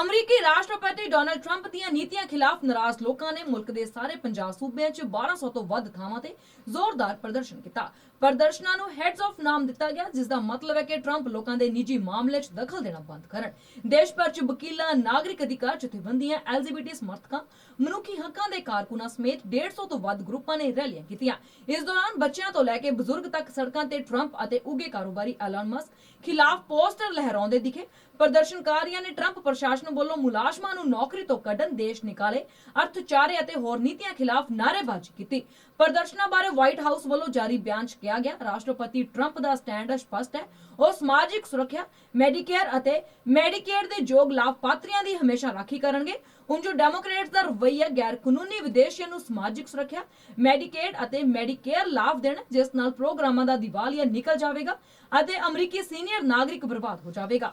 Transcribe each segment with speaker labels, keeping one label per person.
Speaker 1: ਅਮਰੀਕੀ ਰਾਸ਼ਟਰਪਤੀ Donald Trump ਦੀਆਂ ਨੀਤੀਆਂ ਖਿਲਾਫ ਨਾਰਾਜ਼ ਲੋਕਾਂ ਨੇ ਮੁਲਕ ਦੇ ਸਾਰੇ ਪੰਜਾਬ ਸੂਬਿਆਂ 'ਚ 1200 ਤੋਂ ਵੱਧ ਥਾਵਾਂ ਤੇ ਜ਼ੋਰਦਾਰ ਪ੍ਰਦਰਸ਼ਨ ਕੀਤਾ। ਪ੍ਰਦਰਸ਼ਨਾਂ ਨੂੰ ਹੈਡਸ ਆਫ ਨਾਮ ਦਿੱਤਾ ਗਿਆ ਜਿਸ ਦਾ ਮਤਲਬ ਹੈ ਕਿ ਟਰੰਪ ਲੋਕਾਂ ਦੇ ਨਿੱਜੀ ਮਾਮਲੇ 'ਚ ਦਖਲ ਦੇਣਾ ਬੰਦ ਕਰਨ। ਦੇਸ਼ ਭਰ 'ਚ ਵਕੀਲਾਂ, ਨਾਗਰਿਕ ਅਧਿਕਾਰ ਜਥੇਬੰਦੀਆਂ, ਐਲਜੀਬੀਟੀ ਸਮਰਥਕਾਂ, ਮਨੁੱਖੀ ਹੱਕਾਂ ਦੇ ਕਾਰਕੁਨਾਂ ਸਮੇਤ 150 ਤੋਂ ਵੱਧ ਗਰੁੱਪਾਂ ਨੇ ਰੈਲੀਆਂ ਕੀਤੀਆਂ। ਇਸ ਦੌਰਾਨ ਬੱਚਿਆਂ ਤੋਂ ਲੈ ਕੇ ਬਜ਼ੁਰਗ ਤੱਕ ਸੜਕਾਂ ਤੇ ਟਰੰਪ ਅਤੇ ਉਗੇ ਕਾਰੋਬਾਰੀ ਐਲਨ ਮਸਕ ਖਿਲਾਫ ਪੋਸਟਰ ਲਹਿਰਾਉਂਦੇ ਦਿਖੇ। ਪ੍ਰਦਰਸ਼ਨਕਾਰੀਆਂ ਨੇ ਟਰੰਪ ਪ੍ਰਸ਼ਾਸਨ ਵੱਲੋਂ ਮੁਲਾਜ਼ਮਾਂ ਨੂੰ ਨੌਕਰੀ ਤੋਂ ਕੱਢਣ ਦੇਸ਼ ਨਿਕਾਲੇ, ਅਰਥਚਾਰੇ ਅਤੇ ਹੋਰ ਨੀਤੀਆਂ ਖਿਲਾਫ ਨਾਅਰੇਬਾਜ਼ੀ ਕੀਤੀ। ਪ੍ਰਦਰਸ਼ਨਾਂ ਬਾਰੇ ਵਾਈਟ ਹਾਊਸ ਵੱਲੋਂ ਜਾਰੀ ਬਿਆਨ 'ਚ ਕਿਹਾ ਗਿਆ, ਰਾਸ਼ਟਰਪਤੀ ਟਰੰਪ ਦਾ ਸਟੈਂਡ ਸਪਸ਼ਟ ਹੈ। ਉਹ ਸਮਾਜਿਕ ਸੁਰੱਖਿਆ ਮੈਡੀਕੇਅਰ ਅਤੇ ਮੈਡੀਕੇਅਰ ਦੇ ਯੋਗ ਲਾਭਪਾਤਰੀਆਂ ਦੀ ਹਮੇਸ਼ਾ ਰਾਖੀ ਕਰਨਗੇ। ਉਂਝ ਡੈਮੋਕ੍ਰੇਟਸ ਦਾ ਰਵੱਈਆ ਗੈਰ ਕਾਨੂੰਨੀ ਵਿਦੇਸ਼ੀਆਂ ਨੂੰ ਸਮਾਜਿਕ ਸੁਰੱਖਿਆ ਮੈਡੀਕੇਡ ਅਤੇ ਮੈਡੀਕੇਅਰ ਲਾਭ ਦੇਣ, ਜਿਸ ਨਾਲ ਪ੍ਰੋਗਰਾਮਾਂ ਦਾ ਦੀਵਾਲੀਆ ਨਿਕਲ ਜਾਵੇਗਾ ਅਤੇ ਅਮਰੀਕੀ ਸੀਨੀਅਰ ਨਾਗਰਿਕ ਬਰਬਾਦ ਹੋ ਜਾਵੇਗਾ।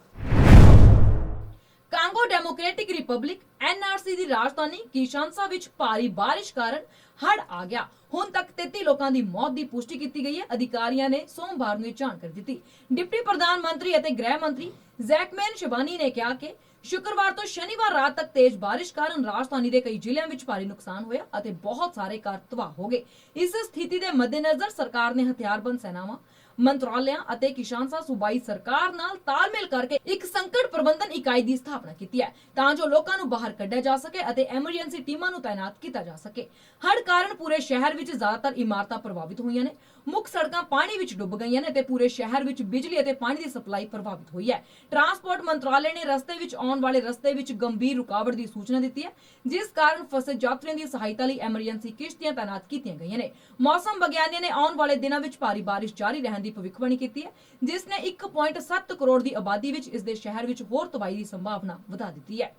Speaker 1: ਕਾਂਗੋ ਡੈਮੋਕ੍ਰੈਟਿਕ ਰਿਪਬਲਿਕ ਐਨਆਰਸੀ ਦੀ ਰਾਜਧਾਨੀ ਕਿਸ਼ਾਨਸਾ ਵਿੱਚ ਭਾਰੀ ਬਾਰਿਸ਼ ਕਾਰਨ ਹੜ੍ਹ ਆ ਗਿਆ। ਹੁਣ ਤੱਕ 33 ਲੋਕਾਂ ਦੀ ਮੌਤ ਦੀ ਪੁਸ਼ਟੀ ਕੀਤੀ ਗਈ ਹੈ। ਅਧਿਕਾਰੀਆਂ ਨੇ ਸੋਮਵਾਰ ਨੂੰ ਇਹ ਜਾਣਕਾਰੀ ਦਿੱਤੀ। ਡਿਪਟੀ ਪ੍ਰਧਾਨ ਮੰਤਰੀ ਅਤੇ ਗ੍ਰਹਿ ਮੰਤਰੀ ਜ਼ੈਕਮੈਨ ਸ਼ਿਵਾਨੀ ਨੇ ਕਿਹਾ ਕਿ ਸ਼ੁੱਕਰਵਾਰ ਤੋਂ ਸ਼ਨੀਵਾਰ ਰਾਤ ਤੱਕ ਤੇਜ਼ ਬਾਰਿਸ਼ ਕਾਰਨ ਰਾਜਧਾਨੀ ਦੇ ਕਈ ਜ਼ਿਲ੍ਹਿਆਂ ਵਿੱਚ ਭਾਰੀ ਨੁਕਸਾਨ ਹੋਇਆ ਅਤੇ ਬਹੁਤ ਸਾਰੇ ਘਰ ਤਬਾਹ ਹੋ ਗਏ। ਇਸ ਸਥਿਤੀ ਦੇ ਮੱਦੇਨਜ਼ਰ ਸਰਕਾਰ ਨੇ ਹਥਿਆਰਬੰਦ ਸੈਨਾਵਾਂ ਮੰਤਰਾਲਿਆਂ ਅਤੇ ਕਿਸ਼ਾਨਸਾ ਸੂਬਾਈ ਸਰਕਾਰ ਨਾਲ ਤਾਲਮੇਲ ਕਰਕੇ ਇੱਕ ਸੰਕਟ ਪ੍ਰਬੰਧਨ ਇਕਾਈ ਦੀ ਸਥਾਪਨਾ ਕੀਤੀ ਹੈ, ਤਾਂ ਜੋ ਲੋਕਾਂ ਨੂੰ ਬਾਹਰ ਕੱਢਿਆ ਜਾ ਸਕੇ ਅਤੇ ਐਮਰਜੈਂਸੀ ਟੀਮਾਂ ਨੂੰ ਤਾਇਨਾਤ ਕੀਤਾ ਜਾ ਸਕੇ। ਹੜ੍ਹ ਕਾਰਨ ਪੂਰੇ ਸ਼ਹਿਰ ਵਿੱਚ ਜ਼ਿਆਦਾਤਰ ਇਮਾਰਤਾਂ ਪ੍ਰਭਾਵਿਤ ਹੋਈਆਂ ਨੇ। ਮੁੱਖ ਸੜਕਾਂ ਪਾਣੀ ਵਿੱਚ ਡੁੱਬ ਗਈਆਂ ਨੇ ਤੇ ਪੂਰੇ ਸ਼ਹਿਰ ਵਿੱਚ ਬਿਜਲੀ ਅਤੇ ਪਾਣੀ ਦੀ ਸਪਲਾਈ ਪ੍ਰਭਾਵਿਤ ਹੋਈ ਹੈ। ਟਰਾਂਸਪੋਰਟ ਮੰਤਰਾਲੇ ਨੇ ਰਸਤੇ ਵਿੱਚ ਆਉਣ ਵਾਲੇ ਰਸਤੇ ਵਿੱਚ ਗੰਭੀਰ ਰੁਕਾਵਟ ਦੀ ਸੂਚਨਾ ਦਿੱਤੀ ਹੈ, ਜਿਸ ਕਾਰਨ ਫਸੇ ਯਾਤਰੀਆਂ ਦੀ ਸਹਾਇਤਾ ਲਈ ਐਮਰਜੈਂਸੀ ਕਿਸ਼ਤੀਆਂ ਤਾਇਨਾਤ ਕੀਤੀਆਂ ਗਈਆਂ ਨੇ। ਮੌਸਮ ਵਿਗਿਆਨੀਆਂ ਨੇ ਆਉਣ ਵਾਲੇ ਦਿਨਾਂ ਵਿੱਚ ਭਾਰੀ ਬਾਰਿਸ਼ ਜਾਰੀ ਰਹਿਣ ਦੀ ਭਵਿੱਖਬਾਣੀ ਕੀਤੀ ਹੈ, ਜਿਸ ਨੇ 1.7 ਕਰੋੜ ਦੀ ਆਬਾਦੀ ਵਿੱਚ ਇਸ ਦੇ ਸ਼ਹਿਰ ਵਿੱਚ ਹੋਰ ਤਬਾਹੀ ਦੀ ਸੰਭਾਵਨਾ ਵਧਾ ਦਿੱਤੀ ਹੈ।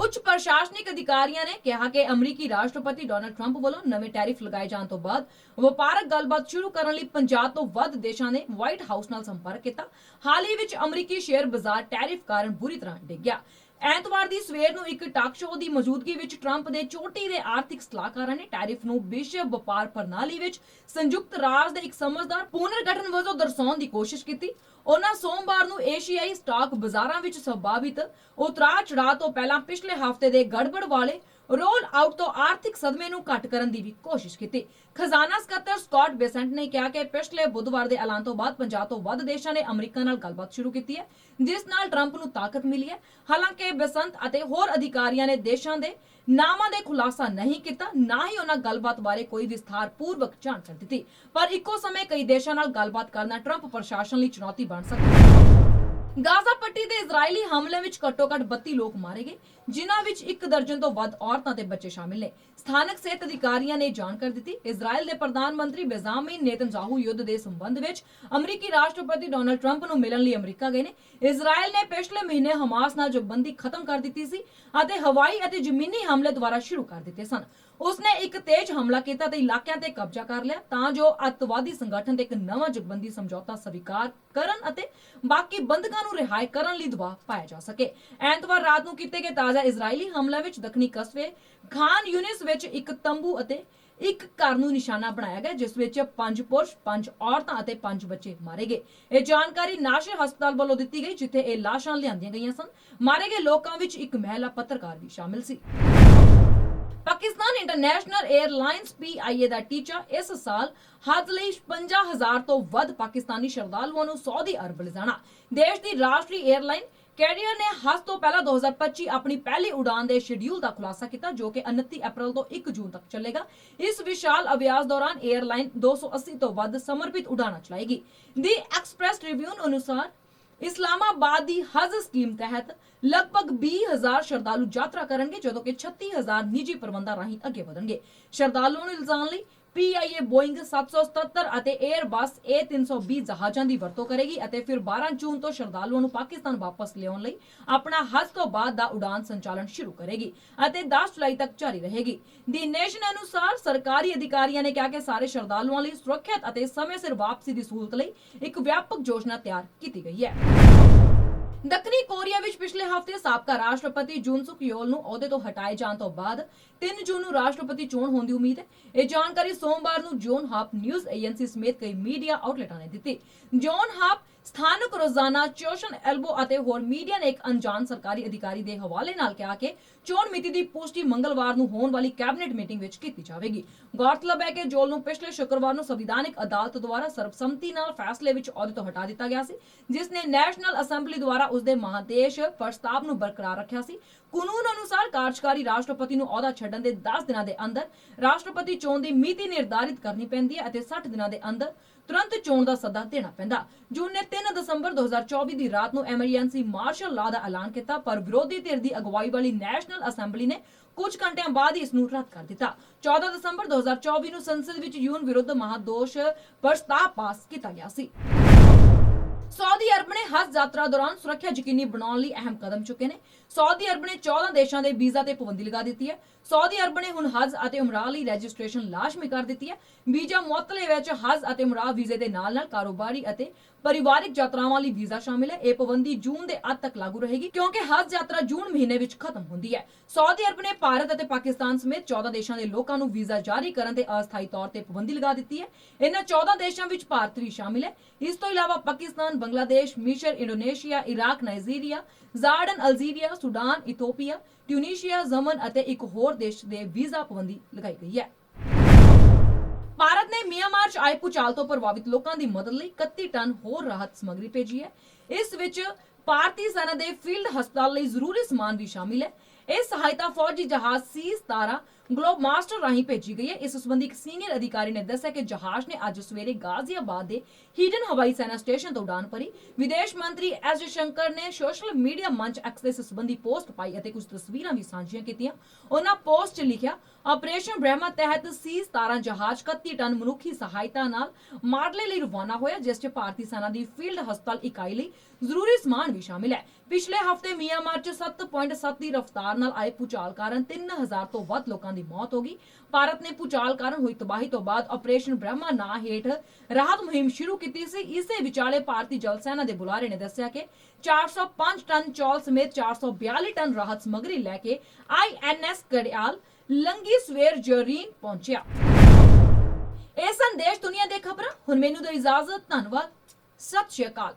Speaker 1: ਉੱਚ ਪ੍ਰਸ਼ਾਸਨਿਕ ਅਧਿਕਾਰੀਆਂ ਨੇ ਕਿਹਾ ਕਿ ਅਮਰੀਕੀ ਰਾਸ਼ਟਰਪਤੀ ਡੋਨਲਡ ਟਰੰਪ ਵੱਲੋਂ ਨਵੇਂ ਟੈਰਿਫ ਲਗਾਏ ਜਾਣ ਤੋਂ ਬਾਅਦ ਵਪਾਰਕ ਗੱਲਬਾਤ ਸ਼ੁਰੂ ਕਰਨ ਲਈ 50 ਤੋਂ ਵੱਧ ਦੇਸ਼ਾਂ ਨੇ ਵਾਈਟ ਹਾਊਸ ਨਾਲ ਸੰਪਰਕ ਕੀਤਾ। ਹਾਲ ਹੀ ਵਿੱਚ ਅਮਰੀਕੀ ਸ਼ੇਅਰ ਬਾਜ਼ਾਰ ਟੈਰਿਫ ਕਾਰਨ ਬੁਰੀ ਤਰ੍ਹਾਂ ਡਿੱਗ ਗਿਆ। ਐਤਵਾਰ ਦੀ ਸਵੇਰ ਨੂੰ ਇੱਕ ਟਾਕ ਸ਼ੋਅ ਦੀ ਮੌਜੂਦਗੀ ਵਿੱਚ ਟਰੰਪ ਦੇ ਚੋਟੀ ਦੇ ਆਰਥਿਕ ਸਲਾਹਕਾਰਾਂ ਨੇ ਟੈਰਿਫ ਨੂੰ ਵਿਸ਼ਵ ਵਪਾਰ ਪ੍ਰਣਾਲੀ ਵਿੱਚ ਸੰਯੁਕਤ ਰਾਜ ਦੇ ਇੱਕ ਸਮਝਦਾਰ ਪੁਨਰਗਠਨ ਵਜੋਂ ਦਰਸਾਉਣ ਦੀ ਕੋਸ਼ਿਸ਼ ਕੀਤੀ। ਉਹਨਾਂ ਸੋਮਵਾਰ ਨੂੰ ਏਸ਼ੀਆਈ ਸਟਾਕ ਬਾਜ਼ਾਰਾਂ ਵਿੱਚ ਸੰਭਾਵਿਤ ਉਤਰਾਅ ਚੜਾਅ ਤੋਂ ਪਹਿਲਾਂ ਪਿਛਲੇ ਹਫ਼ਤੇ ਦੇ ਗੜਬੜ ਵਾਲੇ ਰੋਲ ਆਊਟ ਤੋਂ ਆਰਥਿਕ ਸਦਮੇ ਨੂੰ ਘੱਟ ਕਰਨ ਦੀ ਵੀ ਕੋਸ਼ਿਸ਼ ਕੀਤੀ। ਖਜ਼ਾਨਾ ਸਕੱਤਰ ਸਕਾਟ ਬੇਸੈਂਟ ਨੇ ਕਿਹਾ ਕਿ ਪਿਛਲੇ ਬੁੱਧਵਾਰ ਦੇ ਐਲਾਨ ਤੋਂ ਬਾਅਦ 50 ਤੋਂ ਵੱਧ ਦੇਸ਼ਾਂ ਨੇ ਅਮਰੀਕਾ ਨਾਲ ਗੱਲਬਾਤ ਸ਼ੁਰੂ ਕੀਤੀ ਹੈ, ਜਿਸ ਨਾਲ ਟਰੰਪ ਨੂੰ ਤਾਕਤ ਮਿਲੀ ਹੈ। ਹਾਲਾਂਕਿ ਬੇਸੰਤ ਅਤੇ ਹੋਰ ਅਧਿਕਾਰੀਆਂ ਨੇ ਦੇਸ਼ਾਂ ਦੇ ਨਾਮਾਂ ਦੇ ਖੁਲਾਸਾ ਨਹੀਂ ਕੀਤਾ, ਨਾ ਹੀ ਉਹਨਾਂ ਗੱਲਬਾਤ ਬਾਰੇ ਕੋਈ ਵਿਸਥਾਰ ਪੂਰਵਕ ਜਾਣਕਾਰੀ ਦਿੱਤੀ। ਪਰ ਇੱਕੋ ਸਮੇਂ ਕਈ ਦੇਸ਼ਾਂ ਨਾਲ ਗੱਲਬਾਤ ਕਰਨਾ ਟਰੰਪ ਪ੍ਰਸ਼ਾਸਨ ਲਈ ਚੁਣੌਤੀ ਬਣ ਸਕਦਾ ਹੈ। ਗਾਜ਼ਾ ਪੱਟੀ ਦੇ ਇਜ਼ਰਾਈਲੀ ਹਮਲੇ ਵਿੱਚ ਘੱਟੋ-ਘੱਟ 32 ਲੋਕ ਮਾਰੇ ਗਏ, ਜਿਨ੍ਹਾਂ ਵਿੱਚ ਇੱਕ ਦਰਜਨ ਤੋਂ ਵੱਧ ਔਰਤਾਂ ਤੇ ਬੱਚੇ ਸ਼ਾਮਿਲ ਨੇ। ਸਥਾਨਕ ਸਿਹਤ ਅਧਿਕਾਰੀਆਂ ਨੇ ਜਾਣਕਾਰੀ ਦਿੱਤੀ। ਇਜ਼ਰਾਈਲ ਦੇ ਪ੍ਰਧਾਨ ਮੰਤਰੀ ਬੇਜ਼ਾਮਿਨ ਨੇਤਨਯਾਹੂ ਯੁੱਧ ਦੇ ਸੰਬੰਧ ਵਿੱਚ ਅਮਰੀਕੀ ਰਾਸ਼ਟਰਪਤੀ ਡੋਨਲਡ ਟਰੰਪ ਨੂੰ ਮਿਲਣ ਲਈ ਅਮਰੀਕਾ ਗਏ ਨੇ। ਇਜ਼ਰਾਈਲ ਨੇ ਪਿਛਲੇ ਮਹੀਨੇ ਹਮਾਸ ਨਾਲ ਜੋਬੰਦੀ ਖਤਮ ਕਰ ਦਿੱਤੀ ਸੀ ਅਤੇ ਹਵਾਈ ਅਤੇ ਜ਼ਮੀਨੀ ਹਮਲੇ ਦੁਆਰਾ ਸ਼ੁਰੂ ਕਰ ਦਿੱਤੇ ਸਨ। ਉਸਨੇ ਇੱਕ ਤੇਜ਼ ਹਮਲਾ ਕੀਤਾ ਤੇ ਇਲਾਕਿਆਂ ਤੇ ਕਬਜ਼ਾ ਕਰ ਲਿਆ। ਤਾਂ ਜੋ ਅੱਤਵਾਦੀ ਸੰਗਠਨ ਤੇ ਇੱਕ ਨਵਾਂ ਜਗਬੰਦੀ ਸਮਝੌਤਾ ਸਵੀਕਾਰ ਕਰਨ ਅਤੇ ਬਾਕੀ ਬੰਦਕਾਂ ਨੂੰ ਰਿਹਾਈ ਕਰਨ ਲਈ ਦਬਾਅ ਪਾਇਆ ਜਾ ਸਕੇ। ਐਤਵਾਰ ਰਾਤ ਨੂੰ ਕੀਤੇ ਗਏ ਤਾਜ਼ਾ ਇਜ਼ਰਾਈਲੀ ਹਮਲਾ ਵਿੱਚ ਦੱਖਣੀ ਕਸਬੇ ਖਾਨ ਯੂਨਿਸ ਵਿੱਚ ਇੱਕ ਤੰਬੂ ਅਤੇ ਇੱਕ ਘਰ ਨੂੰ ਨਿਸ਼ਾਨਾ ਬਣਾਇਆ ਗਿਆ, ਜਿਸ ਵਿੱਚ ਪੰਜ ਪੁਰਸ਼, ਪੰਜ ਔਰਤਾਂ ਅਤੇ ਪੰਜ ਬੱਚੇ ਮਾਰੇ ਗਏ। ਇਹ ਜਾਣਕਾਰੀ ਨਾਸ਼ਰ ਹਸਪਤਾਲ ਵੱਲੋਂ ਦਿੱਤੀ ਗਈ, ਜਿੱਥੇ ਇਹ ਲਾਸ਼ਾਂ ਲਿਆਂਦੀਆਂ ਗਈਆਂ ਸਨ। ਮਾਰੇ ਗਏ ਲੋਕਾਂ ਵਿੱਚ ਇੱਕ ਮਹਿਲਾ ਪੱਤਰਕਾਰ ਵੀ ਸ਼ਾਮਿਲ ਸੀ। ਪਾਕਿਸਤਾਨ ਇੰਟਰਨੈਸ਼ਨਲ 에ਅਰਲਾਈਨਸ ਪੀਆਈਏ ਦਾ ਟੀਚਾ ਇਸ ਸਾਲ ਹਜ ਲਈ ਤੋਂ ਵੱਧ ਪਾਕਿਸਤਾਨੀ ਸ਼ਰਧਾਲੂਆਂ ਨੂੰ ਸਾਊਦੀ ਅਰਬ ਲਿਜਾਣਾ। ਦੇਸ਼ ਦੀ ਰਾਸ਼ਟਰੀ 에ਅਰਲਾਈਨ ਕੈਰੀਅਰ ਨੇ ਹਜ ਤੋਂ ਪਹਿਲਾਂ 2025 ਆਪਣੀ ਪਹਿਲੀ ਉਡਾਨ ਦੇ ਸ਼ਡਿਊਲ ਦਾ ਖੁਲਾਸਾ ਕੀਤਾ, ਜੋ ਕਿ 29 ਅਪ੍ਰੈਲ ਤੋਂ 1 ਜੂਨ ਤੱਕ ਚੱਲੇਗਾ। ਇਸ ਵਿਸ਼ਾਲ ਅਭਿਆਸ ਦੌਰਾਨ 에ਅਰਲਾਈਨ 280 ਤੋਂ ਵੱਧ ਸਮਰਪਿਤ ਉਡਾਨਾਂ ਚਲਾਏਗੀ। ਦੀ ਐਕਸਪ੍ਰੈਸ ਟ੍ਰਿਬਿਊਨ ਅਨੁਸਾਰ ਇਸਲਾਮਾਬਾਦ ਦੀ ਹਜ ਸਕੀਮ ਤਹਿਤ ਲਗਭਗ 20000 ਸ਼ਰਧਾਲੂ ਯਾਤਰਾ ਕਰਨਗੇ, ਜਦੋਂ ਕਿ 36000 ਨਿੱਜੀ ਪ੍ਰਬੰਧਾਂ ਰਾਹੀਂ ਅੱਗੇ ਵਧਣਗੇ। ਸ਼ਰਧਾਲੂਆਂ ਨੂੰ ਲਿਜਾਣ ਲਈ ਪੀਆਈਏ ਬੋਇੰਗ 777 ਅਤੇ 에ਅਰਬਸ A320 ਜਹਾਜ਼ਾਂ ਦੀ ਵਰਤੋਂ ਕਰੇਗੀ ਅਤੇ ਫਿਰ 12 ਜੂਨ ਤੋਂ ਸ਼ਰਧਾਲੂਆਂ ਨੂੰ ਪਾਕਿਸਤਾਨ ਵਾਪਸ ਲਿਆਉਣ ਲਈ ਆਪਣਾ ਹਜ ਤੋਂ ਬਾਅਦ ਦਾ ਉਡਾਨ ਸੰਚਾਲਨ ਸ਼ੁਰੂ ਕਰੇਗੀ ਅਤੇ 10 ਜੁਲਾਈ ਤੱਕ ਜਾਰੀ ਰਹੇਗੀ। ਦੀ ਨੇਸ਼ਨ ਅਨੁਸਾਰ ਸਰਕਾਰੀ ਅਧਿਕਾਰੀਆਂ ਨੇ ਕਿਹਾ ਕਿ ਸਾਰੇ ਸ਼ਰਧਾਲੂਆਂ ਲਈ ਸੁਰੱਖਿਅਤ ਅਤੇ ਸਮੇਂ ਸਿਰ ਵਾਪਸੀ ਦੀ ਸਹੂਲਤ ਲਈ ਇੱਕ ਵਿਆਪਕ ਯੋਜਨਾ ਤਿਆਰ ਕੀਤੀ ਗਈ ਹੈ। ਦੱਖਣੀ ਕੋਰੀਆ ਵਿੱਚ ਪਿਛਲੇ ਹਫ਼ਤੇ ਸਾਬਕਾ ਰਾਸ਼ਟਰਪਤੀ ਜੂਨ ਸੁਕ ਯੋਲ ਨੂੰ ਅਹੁਦੇ ਤੋਂ ਹਟਾਏ ਜਾਣ ਤੋਂ ਬਾਅਦ 3 ਜੂਨ ਨੂੰ ਰਾਸ਼ਟਰਪਤੀ ਚੋਣ ਹੋਣ ਦੀ ਉਮੀਦ ਹੈ। ਇਹ ਜਾਣਕਾਰੀ ਸੋਮਵਾਰ ਨੂੰ ਜੋਨ ਹਾਪ ਨਿਊਜ਼ ਏਜੰਸੀ ਸਮੇਤ ਕਈ ਮੀਡੀਆ ਆਊਟਲੈਟਾਂ ਨੇ ਦਿੱਤੀ। ਜੋਨ ਹਾਪ ਸਥਾਨਕ ਰੋਜ਼ਾਨਾ ਚੋਸ਼ਨ, ਐਲਬੋ ਅਤੇ ਹੋਰ ਮੀਡੀਆ ਨੇ ਇੱਕ ਅਣਜਾਣ ਸਰਕਾਰੀ ਅਧਿਕਾਰੀ ਦੇ ਹਵਾਲੇ ਨਾਲ ਕਿਹਾ ਕਿ ਚੋਣ ਮਿਤੀ ਦੀ ਪੁਸ਼ਟੀ ਮੰਗਲਵਾਰ ਨੂੰ ਹੋਣ ਵਾਲੀ ਕੈਬਨਿਟ ਮੀਟਿੰਗ ਵਿੱਚ ਕੀਤੀ ਜਾਵੇਗੀ। ਗੌਰਤਲਬ ਹੈ ਕਿ ਜੋਲ ਨੂੰ ਪਿਛਲੇ ਸ਼ੁੱਕਰਵਾਰ ਨੂੰ ਸੰਵਿਧਾਨਕ ਅਦਾਲਤ ਦੁਆਰਾ ਸਰਬਸੰਮਤੀ ਨਾਲ ਫੈਸਲੇ ਵਿੱਚ ਅਹੁਦੇ ਤੋਂ ਹਟਾ ਦਿੱਤਾ ਗਿਆ ਸੀ, ਜਿਸ ਨੇ ਨੈਸ਼ਨਲ ਅਸੈਂਬਲੀ ਦੁਆਰਾ ਉਸ ਦੇ ਮਹਾਦੇਸ਼ ਪ੍ਰਸਤਾਵ ਨੂੰ ਬਰਕਰਾਰ ਰੱਖਿਆ ਸੀ। ਕਾਨੂੰਨ ਅਨੁਸਾਰ ਕਾਰਜਕਾਰੀ ਰਾਸ਼ਟਰਪਤੀ ਨੂੰ ਅਹੁਦਾ ਛੱਡਣ ਦੇ 10 ਦਿਨਾਂ ਦੇ ਅੰਦਰ ਰਾਸ਼ਟਰਪਤੀ ਚੋਣ ਦੀ ਮਿਤੀ ਨਿਰਧਾਰਿਤ ਕਰਨੀ ਪੈਂਦੀ ਹੈ ਅਤੇ 60 ਦਿਨਾਂ ਦੇ ਅੰਦਰ ਤੁਰੰਤ ਚੋਣ ਦਾ ਸੱਦਾ ਦੇਣਾ ਪੈਂਦਾ। ਜੂਨ ਨੇ 3 ਦਸੰਬਰ 2024 ਦੀ ਰਾਤ ਨੂੰ ਐਮਰਜੈਂਸੀ ਮਾਰਸ਼ਲ ਲਾ ਦਾ ਐਲਾਨ ਕੀਤਾ, ਪਰ ਵਿਰੋਧੀ ਧਿਰ ਦੀ ਅਗਵਾਈ ਵਾਲੀ ਨੈਸ਼ਨਲ ਅਸੈਂਬਲੀ ਨੇ ਕੁਝ ਘੰਟਿਆਂ ਬਾਅਦ ਇਸ ਨੂੰ ਰੱਦ ਕਰ ਦਿੱਤਾ। 14 ਦਸੰਬਰ 2024 ਨੂੰ ਸੰਸਦ ਵਿੱਚ ਯੂਨ ਵਿਰੁੱਧ ਮਹਾਦੋਸ਼ ਪ੍ਰਸਤਾਵ ਪਾਸ ਕੀਤਾ ਗਿਆ ਸੀ। ਸਾਊਦੀ ਅਰਬ ਨੇ ਹਜ ਯਾਤਰਾ ਦੌਰਾਨ ਸੁਰੱਖਿਆ ਯਕੀਨੀ ਬਣਾਉਣ ਲਈ ਅਹਿਮ ਕਦਮ ਚੁੱਕੇ ਨੇ। ਸਾਊਦੀ ਅਰਬ ਨੇ 14 ਦੇਸ਼ਾਂ ਦੇ ਵੀਜ਼ਾ ਤੇ ਪਾਬੰਦੀ ਲਗਾ ਦਿੱਤੀ ਹੈ। ਸਾਊਦੀ ਅਰਬ ਨੇ ਹੁਣ ਹਜ ਅਤੇ ਉਮਰਾਹ ਲਈ ਰਜਿਸਟ੍ਰੇਸ਼ਨ ਲਾਜ਼ਮੀ ਕਰ ਦਿੱਤੀ ਹੈ। ਵੀਜ਼ਾ ਮੁਅੱਤਲੇ ਵਿੱਚ ਹਜ ਅਤੇ ਉਮਰਾਹ ਵੀਜ਼ੇ ਦੇ ਨਾਲ-ਨਾਲ ਕਾਰੋਬਾਰੀ ਅਤੇ ਪਰਿਵਾਰਿਕ ਯਾਤਰਾਵਾਂ ਲਈ ਵੀਜ਼ਾ ਸ਼ਾਮਿਲ ਹੈ। ਇਹ ਪਾਬੰਦੀ ਜੂਨ ਦੇ ਅੰਤ ਤੱਕ ਲਾਗੂ ਰਹੇਗੀ ਕਿਉਂਕਿ ਹਜ ਯਾਤਰਾ ਜੂਨ ਮਹੀਨੇ ਵਿੱਚ ਖਤਮ ਹੁੰਦੀ ਹੈ। ਸਾਊਦੀ ਅਰਬ ਨੇ ਭਾਰਤ ਅਤੇ ਪਾਕਿਸਤਾਨ ਸਮੇਤ 14 ਦੇਸ਼ਾਂ ਦੇ ਲੋਕਾਂ ਨੂੰ ਵੀਜ਼ਾ ਜਾਰੀ ਕਰਨ ਤੇ ਅਸਥਾਈ ਤੌਰ ਤੇ ਪਾਬੰਦੀ ਲਗਾ ਦਿੱਤੀ ਹੈ। ਇਹਨਾਂ 14 ਦੇਸ਼ਾਂ ਵਿੱਚ ਭਾਰਤ ਵੀ ਸ਼ਾਮਿਲ ਹੈ। ਇਸ ਤੋਂ ਇਲਾਵਾ ਪਾਕਿਸਤਾਨ, ਬੰਗਲਾਦੇਸ਼, ਮਿਸਰ, Indonesia, Iraq, Nigeria, Jordan, Algeria, Sudan, Ethiopia, Tunisia, ਜ਼ਮਨ ਅਤੇ ਇੱਕ ਹੋਰ ਦੇਸ਼ ਦੇ ਵੀਜ਼ਾ ਪਾਬੰਦੀ ਲਗਾਈ ਗਈ ਹੈ। ਭਾਰਤ ਨੇ ਮਿਆਂਮਾਰ 'ਚ ਆਏ ਭੂਚਾਲ ਤੋਂ ਪ੍ਰਭਾਵਿਤ ਲੋਕਾਂ ਦੀ ਮਦਦ ਲਈ 31 ਟਨ ਹੋਰ ਰਾਹਤ ਸਮੱਗਰੀ ਭੇਜੀ ਹੈ। ਇਸ ਵਿੱਚ ਭਾਰਤੀ ਸੈਨਾ ਦੇ ਫੀਲਡ ਹਸਪਤਾਲ ਲਈ ਜ਼ਰੂਰੀ ਸਮਾਨ ਵੀ ਸ਼ਾਮਿਲ ਹੈ। ਇਹ ਸਹਾਇਤਾ ਫੌਜੀ ਜਹਾਜ਼ ਸੀ-17 ਗਲੋਬ ਮਾਸਟਰ ਰਾਹੀਂ ਭੇਜੀ ਗਈ ਹੈ। ਇਸ ਸੰਬੰਧੀ ਇੱਕ ਸੀਨੀਅਰ ਅਧਿਕਾਰੀ ਨੇ ਦੱਸਿਆ ਕਿ ਜਹਾਜ਼ ਨੇ ਅੱਜ ਸਵੇਰੇ ਗਾਜ਼ੀਆਬਾਦ ਦੇ ਹੀਡਨ ਹਵਾਈ ਸੈਨਾ ਸਟੇਸ਼ਨ ਤੋਂ ਉਡਾਨ ਭਰੀ। ਵਿਦੇਸ਼ ਮੰਤਰੀ ਐਸ ਜਯਸ਼ੰਕਰ ਨੇ ਸੋਸ਼ਲ ਮੀਡੀਆ ਮੰਚ ਐਕਸ ਤੇ ਸੰਬੰਧੀ ਪੋਸਟ ਪਾਈ ਅਤੇ ਕੁਝ ਤਸਵੀਰਾਂ ਵੀ ਸਾਂਝੀਆਂ ਕੀਤੀਆਂ। ਉਹਨਾਂ ਪੋਸਟ 'ਚ ਲਿਖਿਆ ਆਪਰੇਸ਼ਨ ਬ੍ਰਹਮਾ ਤਹਿਤ ਸੀ-17 ਜਹਾਜ਼ 31 ਟਨ ਮਨੁੱਖੀ ਸਹਾਇਤਾ ਨਾਲ ਮਾਡਲੇ ਲਈ ਰਵਾਨਾ ਹੋਇਆ, ਜਿਸ 'ਚ ਭਾਰਤੀ ਸੈਨਾ ਦੀ ਫੀਲਡ ਹਸਪਤਾਲ ਇਕਾਈ ਲਈ ਜ਼ਰੂਰੀ ਸਮਾਨ ਵੀ ਸ਼ਾਮਿਲ ਹੈ। ਪਿਛਲੇ ਹਫ਼ਤੇ ਮਿਆਂਮਾਰ 'ਚ 7.7 ਦੀ ਰਫ਼ਤਾਰ ਨਾਲ ਆਏ ਭੂਚਾਲ ਕਾਰਨ 3000 ਤੋਂ ਵੱਧ ਲੋਕਾਂ ਦੀ ਮੌਤ ਹੋ ਗਈ। ਭਾਰਤ ਨੇ ਭੂਚਾਲ ਕਾਰਨ ਹੋਈ ਤਬਾਹੀ ਤੋਂ ਬਾਅਦ ਆਪਰੇਸ਼ਨ ਬ੍ਰਹਮਾ ਨਾਂ ਹੇਠ ਰਾਹਤ ਮੁਹਿੰਮ ਸ਼ੁਰੂ ਕੀਤੀ ਸੀ। ਇਸੇ ਵਿਚਾਲੇ ਭਾਰਤੀ ਜਲ ਸੈਨਾ ਦੇ ਬੁਲਾਰੇ ਨੇ ਦੱਸਿਆ ਕਿ 405 ਟਨ ਚੌਲ ਸਮੇਤ 442 ਟਨ ਰਾਹਤ ਸਮੱਗਰੀ ਲੈ ਕੇ ਆਈਐਨਐਸ ਕੜਿਆਲ ਲੰਗੀ ਸਵੇਰ ਜਰੀਨ ਪਹੁੰਚਿਆ। ਇਹ ਸੰਦੇਸ਼ ਦੁਨੀਆ ਦੇ ਖਬਰਾਂ। ਹੁਣ ਮੈਨੂੰ ਦੋ ਇਜਾਜ਼ਤ। ਧੰਨਵਾਦ। ਸਤਿ ਸ਼੍ਰੀ ਅਕਾਲ।